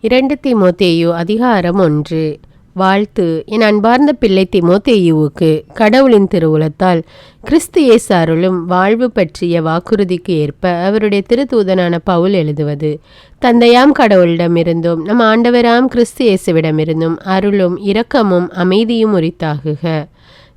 இரண்டு திமோத்தேயு அதிகாரம் ஒன்று. வாழ்த்து. என் அன்பார்ந்த பிள்ளை திமோத்தேயுவுக்கு கடவுளின் திருவுலத்தால் கிறிஸ்து இயேசு அருளும் வாழ்வு பற்றிய வாக்குறுதிக்கு ஏற்ப அவருடைய திருத்தூதனான பவுல் எழுதுவது. தந்தையாம் கடவுளிடமிருந்தும் நம் ஆண்டவராம் கிறிஸ்து இயேசுவிடமிருந்தும் அருளும் இரக்கமும் அமைதியும் உரித்தாகுக.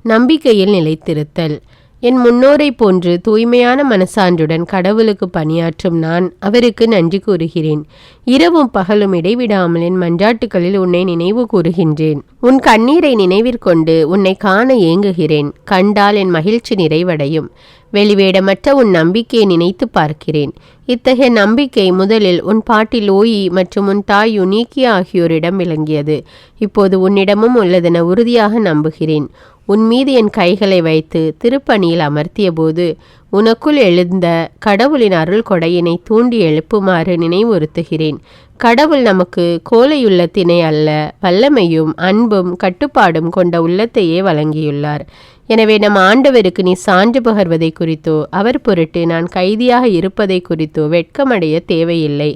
நம்பிக்கையில் நிலைத்திருத்தல். என் முன்னோரைப் போன்று தூய்மையான மனசான்றுடன் கடவுளுக்கு பணியாற்றும் நான் அவருக்கு நன்றி கூறுகிறேன். இரவும் பகலும் இடைவிடாமல் என் மன்றாட்டுகளில் உன்னை நினைவு கூறுகின்றேன். உன் கண்ணீரை நினைவிற்கொண்டு உன்னை காண ஏங்குகிறேன். கண்டால் என் மகிழ்ச்சி நிறைவடையும். வெளிவேடமற்ற உன் நம்பிக்கையை நினைத்து பார்க்கிறேன். இத்தகைய நம்பிக்கை முதலில் உன் பாட்டி லோயி மற்றும் உன் தாய் யுனீக்கி ஆகியோரிடம் விளங்கியது. இப்போது உன்னிடமும் உள்ளதென உறுதியாக நம்புகிறேன். உன் மீது என் கைகளை வைத்து திருப்பணியில் அமர்த்தியபோது உனக்குள் எழுந்த கடவுளின் அருள் கொடையினை தூண்டி எழுப்புமாறு நினைவுறுத்துகிறேன். கடவுள் நமக்கு கோலையுள்ளத்தினை அல்ல வல்லமையும் அன்பும் கட்டுப்பாடும் கொண்ட உள்ளத்தையே வழங்கியுள்ளார். எனவே நம் ஆண்டவருக்கு நீ சான்று பகர்வதை குறித்தோ அவர் பொருட்டு நான் கைதியாக இருப்பதை குறித்தோ வெட்கமடைய தேவையில்லை.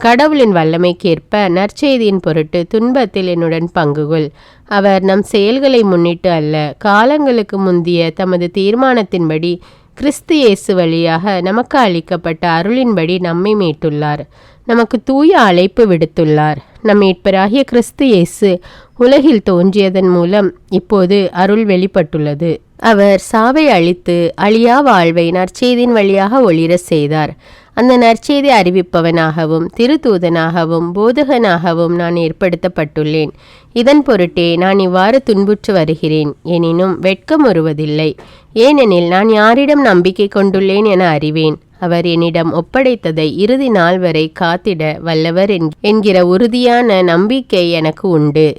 கடவுளின் வல்லமைக்கேற்ப நற்செய்தியின் பொருட்டு துன்பத்தில் என்னுடன் பங்குகொள். அவர் நம் செயல்களை முன்னிட்டு அல்ல காலங்களுக்கு முந்திய தமது தீர்மானத்தின்படி கிறிஸ்து இயேசு வழியாக நமக்கு அளிக்கப்பட்ட அருளின்படி நம்மை மீட்டுள்ளார். நமக்கு தூய அழைப்பு விடுத்துள்ளார். நம் மீட்பராகிய கிறிஸ்து இயேசு உலகில் தோன்றியதன் மூலம் இப்போது அருள் வெளிப்பட்டுள்ளது. அவர் சாவை அழித்து அழியா வாழ்வை நற்செய்தியின் வழியாக ஒளிர செய்தார். அந்த நற்செய்தி அறிவிப்பவனாகவும் திருத்தூதனாகவும் போதகனாகவும் நான் ஏற்படுத்தப்பட்டுள்ளேன். இதன் பொருட்டே நான் இவ்வாறு துன்புற்று வருகிறேன். எனினும் வெட்கம் வருவதில்லை ஏனெனில் நான் யாரிடம் நம்பிக்கை கொண்டுள்ளேன் என அறிவேன். அவர் என்னிடம் ஒப்படைத்ததை இறுதி நாள் வரை காத்திட வல்லவர் என்கிற உறுதியான நம்பிக்கை எனக்கு உண்டு.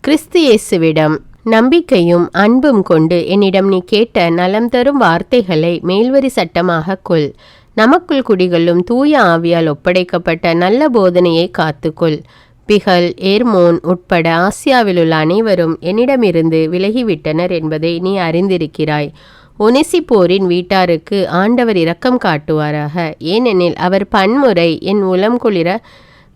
கிறிஸ்து இயேசுவிடம் நம்பிக்கையும் அன்பும் கொண்டு என்னிடம் நீ கேட்ட நலம் தரும் வார்த்தைகளை மேல்வரி சட்டமாக கொள். நமக்குள் குடிகளும் தூய ஆவியால் ஒப்படைக்கப்பட்ட நல்ல போதனையை காத்துக்கொள். பிகல் ஏர்மோன் உட்பட ஆசியாவிலுள்ள அனைவரும் என்னிடமிருந்து விலகிவிட்டனர் என்பதை நீ அறிந்திருக்கிறாய். ஒனிசிப்போரின் வீட்டாருக்கு ஆண்டவர் இரக்கம் காட்டுவாராக. ஏனெனில் அவர் பன்முறை என் உளம் குளிர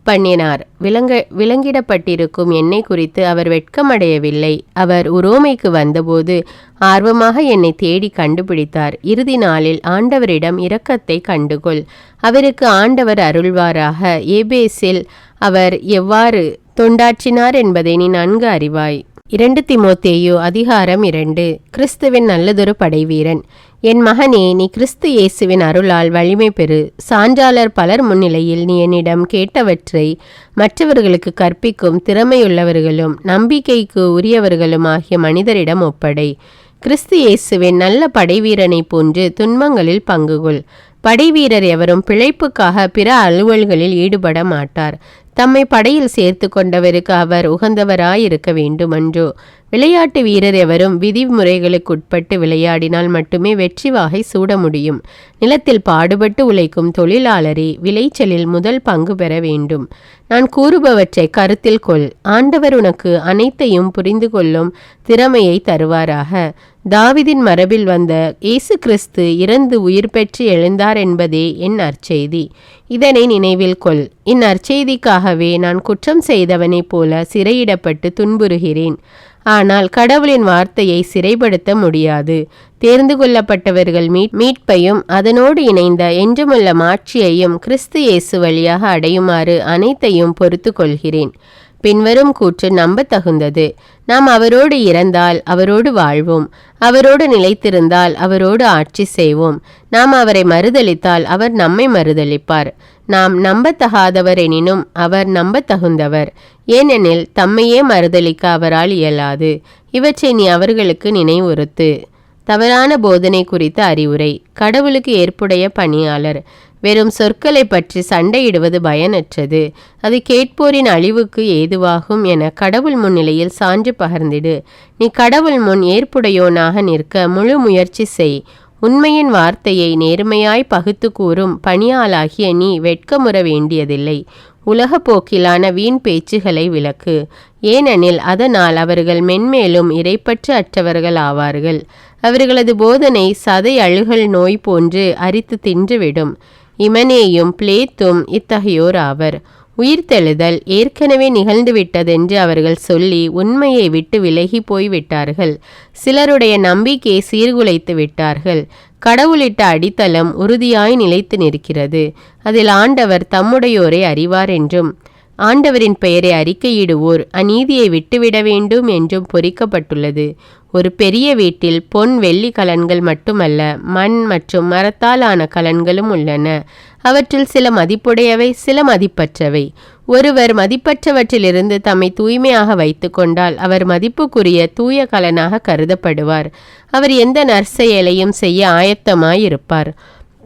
பண்ணினார். விலங்க விலங்கிடப்பட்டிருக்கும் என்னை குறித்து அவர் வெட்கமடையவில்லை. அவர் உரோமைக்கு வந்தபோது ஆர்வமாக என்னை தேடி கண்டுபிடித்தார். இறுதி நாளில் ஆண்டவரிடம் இரக்கத்தை கண்டுகொள். அவருக்கு ஆண்டவர் அருள்வாராக. ஏபேஸில் அவர் எவ்வாறு தொண்டாற்றினார் என்பதை நீ நன்கு அறிவாய். இரண்டு திமோத்தேயு அதிகாரம் இரண்டு. கிறிஸ்துவின் நல்லதொரு படைவீரன். என் மகனே நீ கிறிஸ்து இயேசுவின் அருளால் வலிமை பெறு. சான்றாளர் பலர் முன்னிலையில் நீ என்னிடம் கேட்டவற்றை மற்றவர்களுக்கு கற்பிக்கும் திறமையுள்ளவர்களும் நம்பிக்கைக்கு உரியவர்களும் ஆகிய மனிதரிடம் ஒப்படை. கிறிஸ்து இயேசுவின் நல்ல படைவீரனை போன்று துன்பங்களில் பங்குகொள். படைவீரர் எவரும் பிழைப்புக்காக பிற அலுவல்களில் ஈடுபட மாட்டார். தம்மை படையில் சேர்த்து கொண்டவருக்கு அவர் உகந்தவராயிருக்க வேண்டுமன்றோ. விளையாட்டு வீரர் எவரும் விதிமுறைகளுக்குட்பட்டு விளையாடினால் மட்டுமே வெற்றி வாகை சூட முடியும். நிலத்தில் பாடுபட்டு உழைக்கும் தொழிலாளரே விளைச்சலில் முதல் பங்கு பெற வேண்டும். நான் கூறுபவற்றை கருத்தில் கொள். ஆண்டவர் உனக்கு அனைத்தையும் புரிந்து கொள்ளும் திறமையை தருவாராக. தாவிதின் மரபில் வந்த இயேசு கிறிஸ்து இறந்து உயிர் பெற்று எழுந்தார் என்பதே என் அற்செய்தி இதனை நினைவில் கொள். இந்நற்செய்திக்காகவே நான் குற்றம் செய்தவனைப் போல சிறையிடப்பட்டு துன்புறுகிறேன். ஆனால் கடவுளின் வார்த்தையை சிறைப்படுத்த முடியாது. தேர்ந்து கொள்ளப்பட்டவர்கள் மீட் மீட்பையும் அதனோடு இணைந்த என்றுமுள்ள மாட்சியையும் கிறிஸ்து இயேசு வழியாக அடையுமாறு அனைத்தையும் பொறுத்து கொள்கிறேன். பின்வரும் கூற்று நம்ப தகுந்தது நாம் அவரோடு இறந்தால் அவரோடு வாழ்வோம். அவரோடு நிலைத்திருந்தால் அவரோடு ஆட்சி செய்வோம். நாம் அவரை மறுதளித்தால் அவர் நம்மை மறுதளிப்பார் நாம் நம்பத்தகாதவர் எனினும் அவர் நம்பத்தகுந்தவர். ஏனெனில் தம்மையே மறுதளிக்க அவரால் இயலாது. இவற்றை நீ அவர்களுக்கு நினைவுறுத்து. தவறான போதனை குறித்த அறிவுரை. கடவுளுக்கு ஏற்புடைய பணியாளர். வெறும் சொற்களை பற்றி சண்டையிடுவது பயனற்றது. அது கேட்போரின் அழிவுக்கு ஏதுவாகும் என கடவுள் முன்னிலையில் சான்று பகர்ந்திடு. நீ கடவுள் முன் ஏற்புடையோனாக நிற்க முழு முயற்சி செய். உண்மையின் வார்த்தையை நேர்மையாய் பகுத்து கூறும் பணியாளாகிய நீ வெட்கமுற வேண்டியதில்லை. உலக போக்கிலான வீண் பேச்சுகளை விலக்கு ஏனெனில் அதனால் அவர்கள் மென்மேலும் இறைப்பற்று அற்றவர்கள் ஆவார்கள். அவர்களது போதனை சதை அழுகல் நோய் போன்று அரித்து தின்றுவிடும் இமனேயும் பிளேத்தும் இத்தகையோர் ஆவர். உயிர்த்தெழுதல் ஏற்கனவே நிகழ்ந்துவிட்டதென்று அவர்கள் சொல்லி உண்மையை விட்டு விலகி போய்விட்டார்கள். சிலருடைய நம்பிக்கையை சீர்குலைத்து விட்டார்கள். கடவுளிட்ட அடித்தளம் உறுதியாய் நிலைத்து நிற்கிறது. அதில் ஆண்டவர் தம்முடையோரை அறிவார் என்றும் ஆண்டவரின் பெயரை அறிக்கையிடுவோர் அநீதியை விட்டுவிட வேண்டும் என்றும் பொறிக்கப்பட்டுள்ளது. ஒரு பெரிய வீட்டில் பொன் வெள்ளி கலன்கள் மட்டுமல்ல மண் மற்றும் மரத்தால் ஆன கலன்களும் உள்ளன. அவற்றில் சில மதிப்புடையவை சில மதிப்பற்றவை. ஒருவர் மதிப்பற்றவற்றிலிருந்து தம்மை தூய்மையாக வைத்து கொண்டால் அவர் மதிப்புக்குரிய தூய கலனாக கருதப்படுவார். அவர் எந்த நற்செயலையும் செய்ய ஆயத்தமாயிருப்பார்.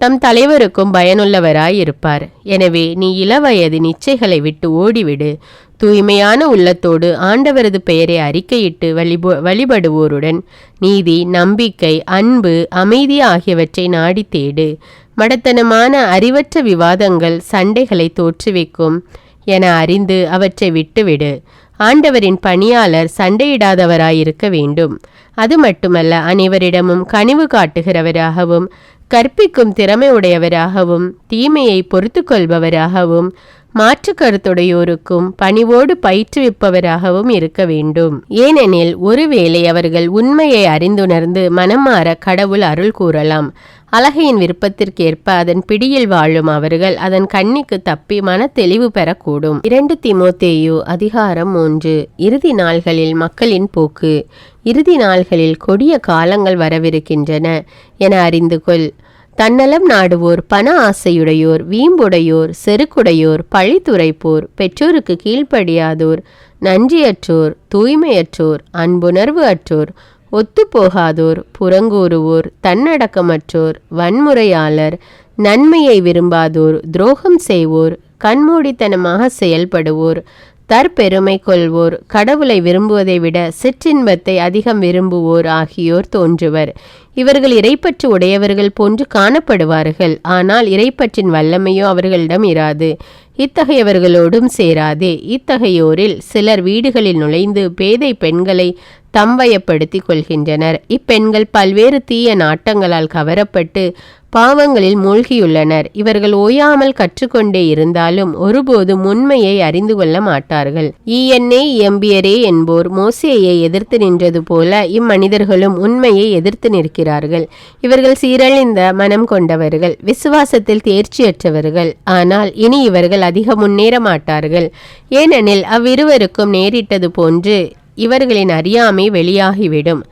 தம் தலைவருக்கும் பயனுள்ளவராய் இருப்பார். எனவே நீ இளவயது நிச்சைகளை விட்டு ஓடிவிடு. தூய்மையான உள்ளத்தோடு ஆண்டவரது பெயரை அறிக்கையிட்டு வழிபோ வழிபடுவோருடன் நீதி நம்பிக்கை அன்பு அமைதி ஆகியவற்றை நாடி தேடு. மடத்தனமான அறிவற்ற விவாதங்கள் சண்டைகளை தோற்றுவிக்கும் என அறிந்து அவற்றை விட்டுவிடு. ஆண்டவரின் பணியாளர் சண்டையிடாதவராயிருக்க வேண்டும். அது மட்டுமல்ல அனைவரிடமும் கனிவு காட்டுகிறவராகவும் கற்பிக்கும் திறமை உடையவராகவும் தீமையை பொறுத்து கொள்பவராகவும் மாற்று கருத்துடையோருக்கும் பணிவோடு பயிற்றுவிப்பவராகவும் இருக்க வேண்டும். ஏனெனில் ஒருவேளை அவர்கள் உண்மையை அறிந்துணர்ந்து மனம் மாற கடவுள் அருள் கூறலாம். அழகையின் விருப்பத்திற்கேற்ப அதன் பிடியில் வாழும் அவர்கள் அதன் கண்ணிக்கு தப்பி மன தெளிவு பெறக்கூடும். இரண்டு திமோத்தேயு அதிகாரம் மூன்று. இறுதி நாள்களில் மக்களின் போக்கு. இறுதி நாள்களில் கொடிய காலங்கள் வரவிருக்கின்றன என அறிந்து கொள் தன்னலம் நாடுவோர் பண ஆசையுடையோர் வீம்புடையோர் செருக்குடையோர் பழித்துரைப்போர் பெற்றோருக்கு கீழ்ப்படியாதோர் நன்றியற்றோர் தூய்மையற்றோர் அன்புணர்வு அற்றோர் ஒத்துப்போகாதோர் புறங்கூறுவோர் தன்னடக்கமற்றோர் வன்முறையாளர் நன்மையை விரும்பாதோர் துரோகம் செய்வோர் கண்மூடித்தனமாக செயல்படுவோர் தற்பெருமை கொள்வோர் கடவுளை விரும்புவதை விட சிற்றின்பத்தை அதிகம் விரும்புவோர் ஆகியோர் தோன்றுவர். இவர்கள் இறைப்பற்று உடையவர்கள் போன்று காணப்படுவார்கள் ஆனால் இறைப்பற்றின் வல்லமையோ அவர்களிடம் இராது. இத்தகையவர்களோடும் சேராதே. இத்தகையோரில் சிலர் வீடுகளில் நுழைந்து பேதை பெண்களை தம்பயப்படுத்திக் கொள்கின்றனர் இப்பெண்கள் பல்வேறு தீய நாட்டங்களால் கவரப்பட்டு பாவங்களில் மூழ்கியுள்ளனர். இவர்கள் ஓயாமல் கற்றுக்கொண்டே இருந்தாலும் ஒருபோதும் உண்மையை அறிந்து கொள்ள மாட்டார்கள். இஎன்ஏ எம்பியரே என்போர் மோசேயை எதிர்த்து நின்றது போல இம்மனிதர்களும் உண்மையை எதிர்த்து நிற்கிறார்கள். இவர்கள் சீரழிந்த மனம் கொண்டவர்கள் விசுவாசத்தில் தேர்ச்சியற்றவர்கள். ஆனால் இனி இவர்கள் அதிக முன்னேற மாட்டார்கள். ஏனெனில் அவ்விருவருக்கும் நேரிட்டது போன்று இவர்களின் அறியாமை வெளியாகிவிடும்.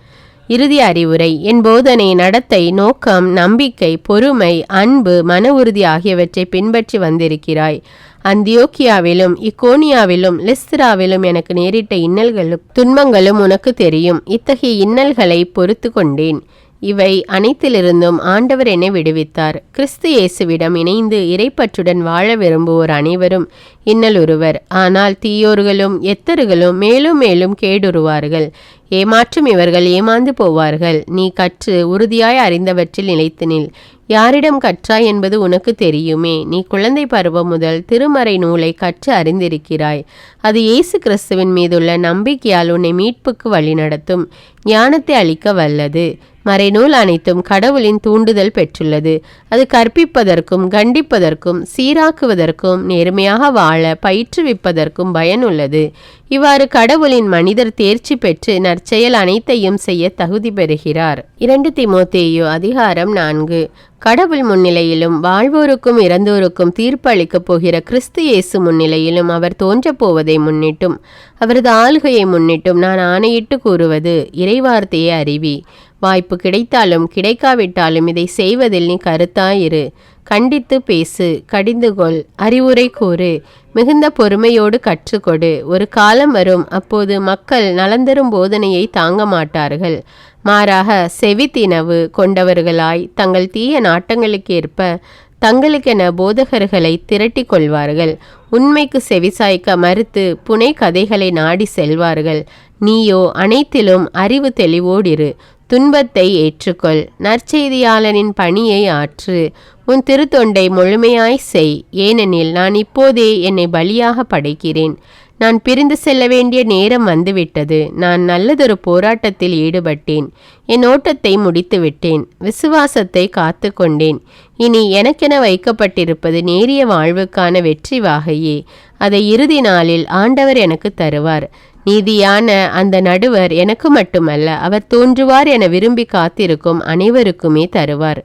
இறுதி அறிவுரை. என் போதனை நடத்தை நோக்கம் நம்பிக்கை பொறுமை அன்பு மன உறுதி ஆகியவற்றை பின்பற்றி வந்திருக்கிறாய். அந்தியோக்கியாவிலும் இக்கோனியாவிலும் லிஸ்திராவிலும் எனக்கு நேரிட்ட இன்னல்களும் துன்பங்களும் உனக்கு தெரியும். இத்தகைய இன்னல்களை பொறுத்து கொண்டேன். இவை அனைத்திலிருந்தும் ஆண்டவர் என்னை விடுவித்தார். கிறிஸ்து இயேசுவிடம் இணைந்து இறைப்பற்றுடன் வாழ விரும்புவோர் அனைவரும் இன்னலுருவர் ஆனால் தீயோர்களும் எத்தர்களும் மேலும் மேலும் கேடுருவார்கள். ஏமாற்றும் இவர்கள் ஏமாந்து போவார்கள். நீ கற்று உறுதியாய் அறிந்தவற்றில் நிலைத்து நில். யாரிடம் கற்றாய் என்பது உனக்கு தெரியுமே. நீ குழந்தை பருவம் முதல் திருமறை நூலை கற்று அறிந்திருக்கிறாய். அது இயேசு கிறிஸ்துவின் மீதுள்ள நம்பிக்கையால் உன்னை மீட்புக்கு வழிநடத்தும். ஞானத்தை அளிக்க வல்லது. மறைநூல் அனைத்தும் கடவுளின் தூண்டுதல் பெற்றுள்ளது. அது கற்பிப்பதற்கும் கண்டிப்பதற்கும் சீராக்குவதற்கும் நேர்மையாக வாழ பயிற்றுவிப்பதற்கும் பயனுள்ளது. இவ்வாறு கடவுளின் மனிதர் தேர்ச்சி பெற்று நற்செயல் அனைத்தையும் செய்ய தகுதி பெறுகிறார். இரண்டு திமோத்தேயோ அதிகாரம் நான்கு. கடவுள் முன்னிலையிலும் வாழ்வோருக்கும் இறந்தோருக்கும் தீர்ப்பு அளிக்கப் போகிற கிறிஸ்து இயேசு முன்னிலையிலும் அவர் தோன்றப் போவதை முன்னிட்டும். அவரது ஆளுகையை முன்னிட்டும் நான் ஆணையிட்டு கூறுவது இறைவார்த்தையை அறிவி. வாய்ப்பு கிடைத்தாலும் கிடைக்காவிட்டாலும் இதை செய்வதில் நீ கருத்தாயிரு. கண்டித்து பேசு கடிந்து கொள் அறிவுரை கூறு மிகுந்த பொறுமையோடு கற்றுக்கொடு. ஒரு காலம் வரும் அப்போது மக்கள் நலந்தரும் போதனையை தாங்க மாட்டார்கள். மாறாக செவித்தினவு கொண்டவர்களாய் தங்கள் தீய நாட்டங்களுக்கேற்ப தங்களுக்கென போதகர்களை திரட்டி கொள்வார்கள். உண்மைக்கு செவிசாய்க்க மறுத்து புனை கதைகளை நாடி செல்வார்கள். நீயோ அனைத்திலும் அறிவு தெளிவோடிரு. துன்பத்தை ஏற்றுக்கொள். நற்செய்தியாளனின் பணியை ஆற்று. உன் திருத்தொண்டை முழுமையாய் செய். ஏனெனில் நான் இப்போதே என்னை பலியாக படைக்கிறேன். நான் பிரிந்து செல்ல வேண்டிய நேரம் வந்துவிட்டது. நான் நல்லதொரு போராட்டத்தில் ஈடுபட்டேன். என் ஓட்டத்தை முடித்து விட்டேன் விசுவாசத்தை காத்து கொண்டேன் இனி எனக்கென வைக்கப்பட்டிருப்பது நேரிய வாழ்வுக்கான வெற்றி வாகையே. அதை இறுதி நாளில் ஆண்டவர் எனக்கு தருவார். நீதியான அந்த நடுவர் எனக்கு மட்டுமல்ல அவர் தோன்றுவார் என விரும்பி காத்திருக்கும் அனைவருக்குமே தருவார்.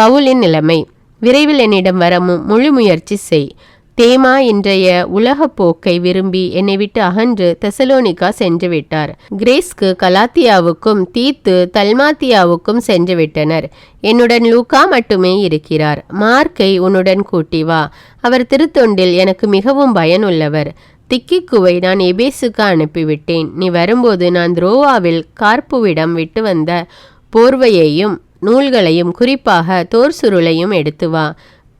பவுலின் நிலைமை. விரைவில் என்னிடம் வரமும் முழு முயற்சி செய். தேமா இன்றைய உலகப் போக்கை விரும்பி என்னை விட்டு அகன்று தெசலோனிகா சென்று விட்டார். கிரேஸ்க்கு கலாத்தியாவுக்கும் தீத்து தல்மாத்தியாவுக்கும் சென்று விட்டனர். என்னுடன் லூகா மட்டுமே இருக்கிறார். மார்க்கை உன்னுடன் கூட்டி வா. அவர் திருத்தொண்டில் எனக்கு மிகவும் பயனுள்ளவர். திக்கிக்குவை நான் எபேசுக்கு அனுப்பிவிட்டேன். நீ வரும்போது நான் துரோவாவில் கார்ப்புவிடம் விட்டு வந்த போர்வையையும் நூல்களையும் குறிப்பாக தோர் சுருளையும் எடுத்து வா.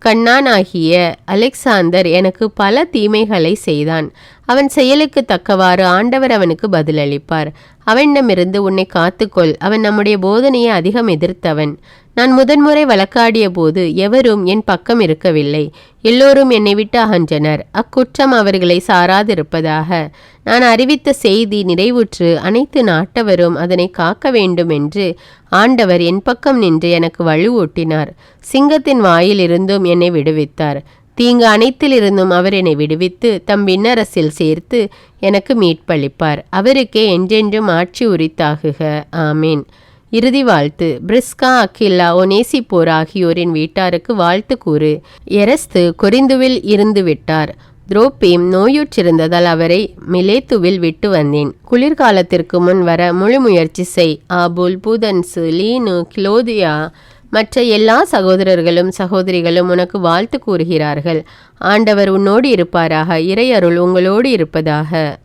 கண்ணானாகிய அலெக்சாந்தர் எனக்கு பல தீமைகளை செய்தான். அவன் செயலுக்கு தக்கவாறு ஆண்டவர் அவனுக்கு பதிலளிப்பார். அவனிடமிருந்து உன்னை காத்துக்கொள். அவன் நம்முடைய போதனையை அதிகம் எதிர்த்தவன். நான் முதன்முறை வழக்காடிய போது எவரும் என் பக்கம் இருக்கவில்லை. எல்லோரும் என்னை விட்டு அகன்றனர். அக்குற்றம் அவர்களை சாராதிருப்பதாக. நான் அறிவித்த செய்தி நிறைவுற்று அனைத்து நாட்டவரும் அதனை காக்க வேண்டும் என்று ஆண்டவர் என் பக்கம் நின்று எனக்கு வலுவூட்டினார் சிங்கத்தின் வாயிலிருந்தும் என்னை விடுவித்தார். தீங்கு அனைத்திலிருந்தும் அவர் என்னை விடுவித்து தம் விண்ணரசில் சேர்த்து எனக்கு மீட்பளிப்பார். அவருக்கே என்றென்றும் ஆட்சி உரித்தாகுக. ஆமேன். இறுதி வாழ்த்து. பிரிஸ்கா அக்கில்லா ஒனேசிப்போர் ஆகியோரின் வீட்டாருக்கு வாழ்த்து கூறு. எரஸ்து கொரிந்துவில் இருந்து விட்டார் துரோப்பேம் நோயுற்றிருந்ததால் அவரை மிலேத்துவில் விட்டு வந்தேன். குளிர்காலத்திற்கு முன் வர முழு முயற்சி செய். ஆபுல் பூதன்சு லீனு கிலோதியா மற்ற எல்லா சகோதரர்களும் சகோதரிகளும் உனக்கு வாழ்த்து கூறுகிறார்கள். ஆண்டவர் உன்னோடு இருப்பாராக இறையருள் உங்களோடு இருப்பதாக.